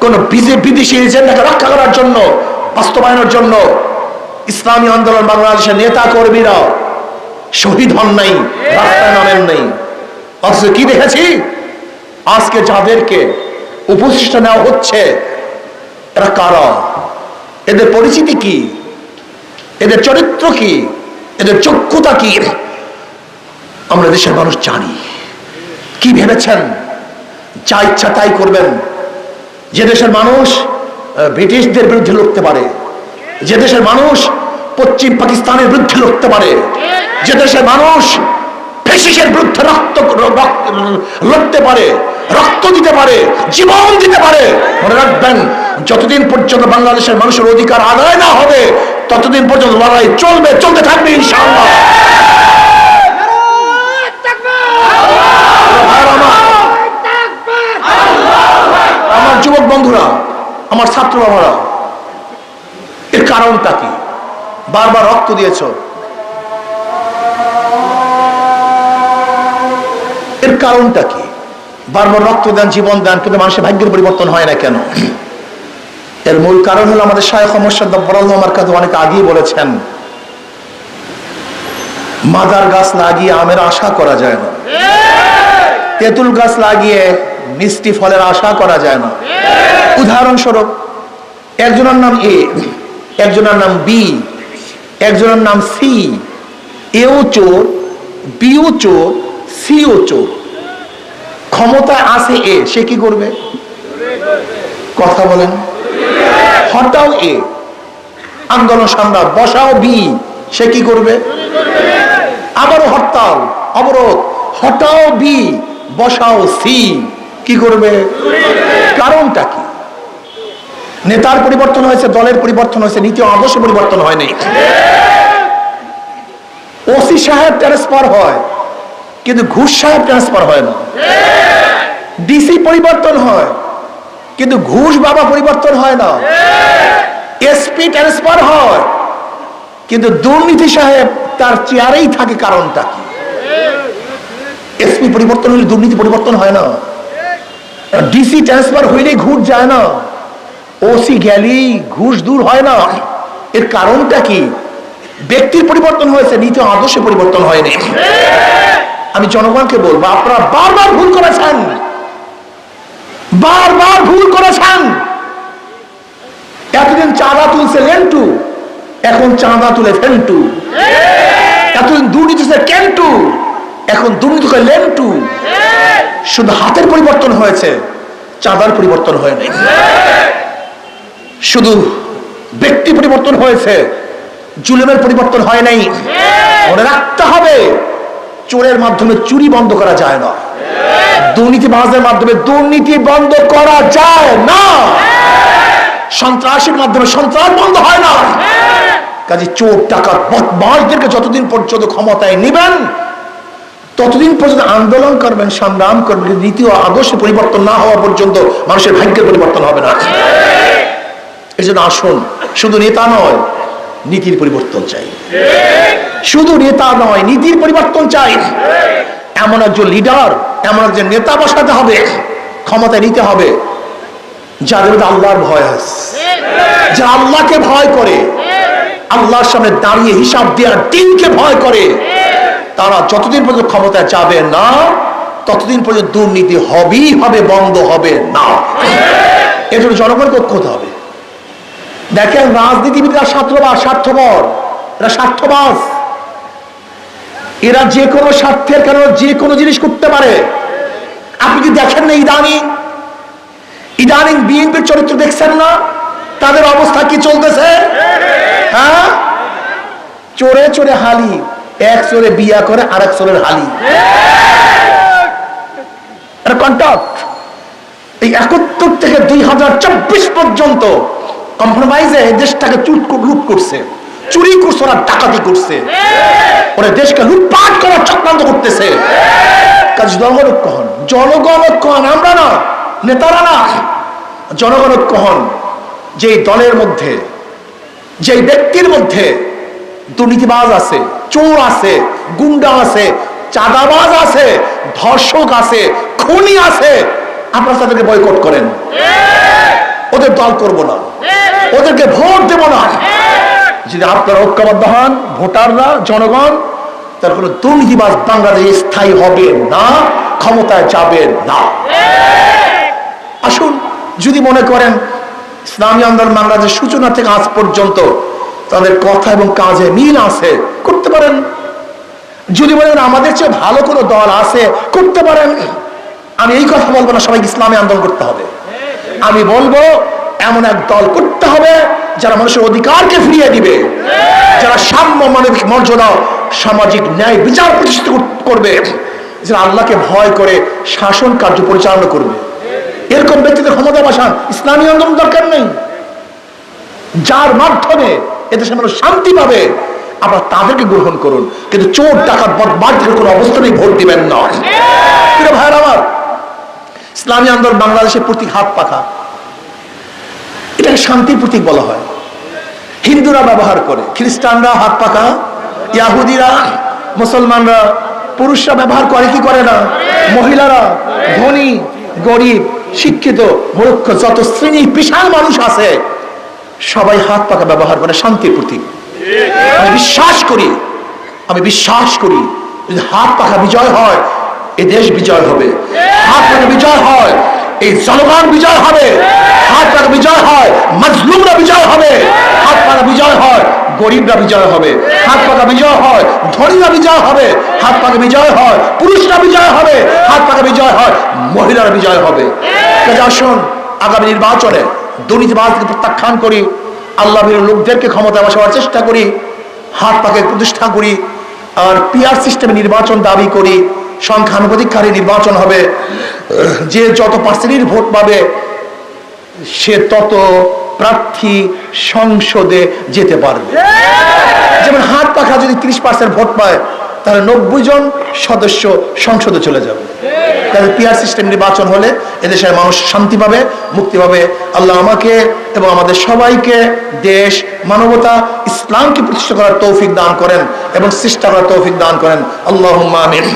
কোন বিদেশি এজেন্ডাকে রক্ষা করার জন্য, বাস্তবায়নের জন্য ইসলামী আন্দোলন বাংলাদেশের নেতা কর্মীরা শহীদ হন নাই, রাস্তায় নামেন নাই। অথচ কি দেখেছি? আজকে যাদেরকে উপশিষ্ট নেওয়া হচ্ছে, এরা কারা? এদের পরিচিতি কি? এদের চরিত্র কি? এদের যোগ্যতা কি? আমরা দেশের মানুষ জানি। কি ভেবেছেন? যা ইচ্ছা তাই করবেন। যে দেশের মানুষ ব্রিটিশদের বিরুদ্ধে লড়তে পারে, যে দেশের মানুষ পশ্চিম পাকিস্তানের বিরুদ্ধে লড়তে পারে, যে দেশের মানুষ ফেসিসের বিরুদ্ধে রক্ত, লড়তে পারে, রক্ত দিতে পারে, জীবন দিতে পারে, মনে রাখবেন, যতদিন পর্যন্ত বাংলাদেশের মানুষের অধিকার আদায় না হবে, ততদিন পর্যন্ত লড়াই চলবে, চলতে থাকবে, ইনশাআল্লাহ ভাইয়েরা আমার, আমার যুবক বন্ধুরা আমার ছাত্র বাবারা এর কারণটা কি? বারবার রক্ত দিয়েছ। এর কারণটা কি? বারবার রক্ত দেন জীবন দেন কিন্তু মানুষের ভাগ্যের পরিবর্তন হয় না কেন? এর মূল কারণ হলো আমাদের শায়খ মোর্শদ বরাল্লাহ আমার কাছে অনেক আগেই বলেছেন মাদার গাছ লাগিয়ে আমের আশা করা যায় না। তেঁতুল গাছ লাগিয়ে মিষ্টি ফলের আশা করা যায় না। উদাহরণস্বরূপ, একজনের নাম এ, একজনের নাম বি, একজনের নাম সি, এও চোর, বিও চোর, সিও চোর। ক্ষমতায় আছে এ, সে কি করবে? কথা বলেন। হটাও এ। আন্দোলন সংগ্রাম বসাও বি, সে কি করবে? আবারও হরতাল অবরোধ। হটাও বি, বসাও সি, কি করবে? কারণটা কি? নেতার পরিবর্তন হয়েছে, দলের পরিবর্তন হয়েছে, নীতি আদর্শ পরিবর্তন হয়নি। ওসি সাহেব ট্রান্সফার হয়, কিন্তু ঘুষ সাহেব ট্রান্সফার হয় না। ডিসি পরিবর্তন হয়, কিন্তু ঘুষ বাবা পরিবর্তন হয় না। এসপি ট্রান্সফার হয়, কিন্তু দুর্নীতি সাহেব তার চেয়ারেই থাকে কারণটা কি? এসপি পরিবর্তন হলে দুর্নীতি পরিবর্তন হয় না। ডিসি ট্রান্সফার হইলেই ঘুষ যায় না। ওসি গেলেই ঘুষ দূর হয় না। এর কারণটা কি? ব্যক্তির পরিবর্তন হয়েছে, নীতি আদর্শে পরিবর্তন হয়নি। আমি জনগণকে বলব, আপনারা বারবার ভুল করেছেন। বারবার ভুল করেছেন। এতদিন চাঁদা তুলছে লেন্টু, এখন চাঁদা তুলে ফেন্টু। এতদিন দুর্নীতি কেন্টু, এখন দুর্নীতি করে লেন্টু। শুধু হাতের পরিবর্তন হয়েছে, চাঁদার পরিবর্তন হয়নি। শুধু ব্যক্তি পরিবর্তন হয়েছে, জুলুমের পরিবর্তন হয় নাই। মনে রাখতে হবে, চোরের মাধ্যমে চুরি বন্ধ করা যায় না। দুর্নীতিবাজের মাধ্যমে দুর্নীতি বন্ধ করা যায় না। সন্ত্রাসের মাধ্যমে সন্ত্রাস বন্ধ হয় না। কাজে চোর টাকা বদমাসদেরকে যতদিন পর্যন্ত ক্ষমতায় নেবেন, ততদিন পর্যন্ত আন্দোলন করবেন, সংগ্রাম করবেন ও আদর্শ পরিবর্তন না হওয়া পর্যন্ত মানুষের ভাগ্যের পরিবর্তন হবে না। জন্য আসুন, শুধু নেতা নয়, নীতির পরিবর্তন চাই। শুধু নেতা নয়, নীতির পরিবর্তন চাই। এমন একজন লিডার এমন একজন নেতা বসাতে হবে, ক্ষমতায় নিতে হবে যাদের মধ্যে আল্লাহর ভয় আছে। যারা আল্লাহকে ভয় করে, আল্লাহর সামনে দাঁড়িয়ে হিসাব দেওয়ার দিনকে ভয় করে, তারা যতদিন পর্যন্ত ক্ষমতায় যাবে না, ততদিন পর্যন্ত দুর্নীতি হবেই হবে, বন্ধ হবে না। এর জন্য জনগণকে ঐক্য হবে। দেখেন রাজনীতিবিদরা স্বার্থবাদ স্বার্থপর। এরা স্বার্থবাজ। এরা যে কোনো স্বার্থের কারণে যে কোনো জিনিস করতে পারে। আপনি কি দেখেন না ইদানিং? ইদানিং বিএনপির চরিত্র দেখছেন না? তাদের অবস্থা কি চলতেছে? হ্যাঁ? চোরে চোরে হালি, এক চোরে বিয়া করে আর এক চোরের হালি। কন্ট্যাক্ট এই একাত্তর থেকে দুই হাজার চব্বিশ পর্যন্ত কম্প্রোমাইজে দেশটাকে চুট লুট করছে। চুরি করছে, ওরা ডাকাতি করছে। ওরা দেশকে লুটপাট করার চক্রান্ত করতেছে। কাজ জনগণ ঐক্য জনগণ ঐক্য আমরা না, নেতারা না। জনগণ ঐক্য হন। যে দলের মধ্যে যে ব্যক্তির মধ্যে দুর্নীতিবাজ আছে, চোর আছে, গুন্ডা আছে, চাঁদাবাজ আছে, ধর্ষক আছে, খুনি আছে, আপনারা তাদেরকে বয়কট করেন। দল করব না। ওদেরকে ভোট দেব না। যদি আপনারা ঐক্যবদ্ধ হন, ভোটাররা, জনগণ, তার কোনো দুর্নীতিবাজ বাংলাদেশে স্থায়ী হবে না, ক্ষমতায় যাবে না। আসুন, যদি মনে করেন ইসলামী আন্দোলন বাংলাদেশের সূচনা থেকে আজ পর্যন্ত তাদের কথা এবং কাজে মিল আছে, করতে পারেন। যদি বলেন আমাদের চেয়ে ভালো কোনো দল আছে, করতে পারেন। আমি এই কথা বলব না, সবাইকে ইসলামী আন্দোলন করতে হবে। আমি বলব, এমন এক দল করতে হবে যারা মানুষের অধিকারকে ফিরিয়ে দিবে। যারা সাম্য মানবিক মর্যাদা, সামাজিক ন্যায় বিচার প্রতিষ্ঠিত করবে, যারা আল্লাহকে ভয় করে শাসন কার্য পরিচালনা করবে। এরকম ব্যক্তিদের ক্ষমতা বসান, ইসলামী আন্দোলন দরকার নেই। যার মাধ্যমে এদেশে মানুষ শান্তি পাবে, আপনার তাদেরকে গ্রহণ করুন। কিন্তু চোর, ডাকাত বদমার্থের কোনো অবস্থাতেই ভোট দিবেন না। ভাইয়ের আমার ইসলামী আন্দোলন বাংলাদেশের প্রতীক হাত পাখা। এটাকে শান্তির প্রতীক বলা হয়। হিন্দুরা ব্যবহার করে, খ্রিস্টানরা হাত পাখা, ইয়াহুদিরা, মুসলমানরা, পুরুষরা ব্যবহার করে, কি করে না? মহিলারা, ধনী, গরিব, শিক্ষিত, মূর্খ, যত শ্রেণি বিশাল মানুষ আছে, সবাই হাত পাখা ব্যবহার করে, শান্তির প্রতীক। আমি বিশ্বাস করি, আমি বিশ্বাস করি, যদি হাত পাখা বিজয় হয় এ দেশ বিজয় হবে। হাত পাখা বিজয় হয়, এই জনগণ বিজয় হবে। হাত বিজয় হয়, মজলুমরা বিজয় হবে। হাতপাড়া বিজয় হয়, গরিবরা বিজয় হবে। হাত পাখা বিজয় হয়, ধনীরা বিজয় হবে। হাত পাখা বিজয় হয়, পুরুষরা বিজয় হবে। হাত পাখা বিজয় হয়, মহিলারা বিজয় হবে। আসুন, আগামী নির্বাচনে দুর্নীতিবাজকে প্রত্যাখ্যান করি। আল্লাহ লোকদেরকে ক্ষমতা বসাবার চেষ্টা করি। হাত পাকে প্রতিষ্ঠা করি। আর পিআর সিস্টেমে নির্বাচন দাবি করি। সংখ্যানুপাতিক হারে নির্বাচন হবে, যে যত পার্সেন্টের ভোট পাবে, সে তত প্রার্থী সংসদে যেতে পারবে। যেমন হাত পাখা যদি ত্রিশ পার্সেন্ট ভোট পায়, তাহলে নব্বই জন সদস্য সংসদে চলে যাবে। তাহলে পিআর সিস্টেম নির্বাচন হলে এদেশের মানুষ শান্তি পাবে, মুক্তি পাবে। আল্লাহ আমাকে এবং আমাদের সবাইকে দেশ, মানবতা, ইসলামকে প্রতিষ্ঠা করার তৌফিক দান করেন এবং চেষ্টা করার তৌফিক দান করেন। আল্লাহ আমিন।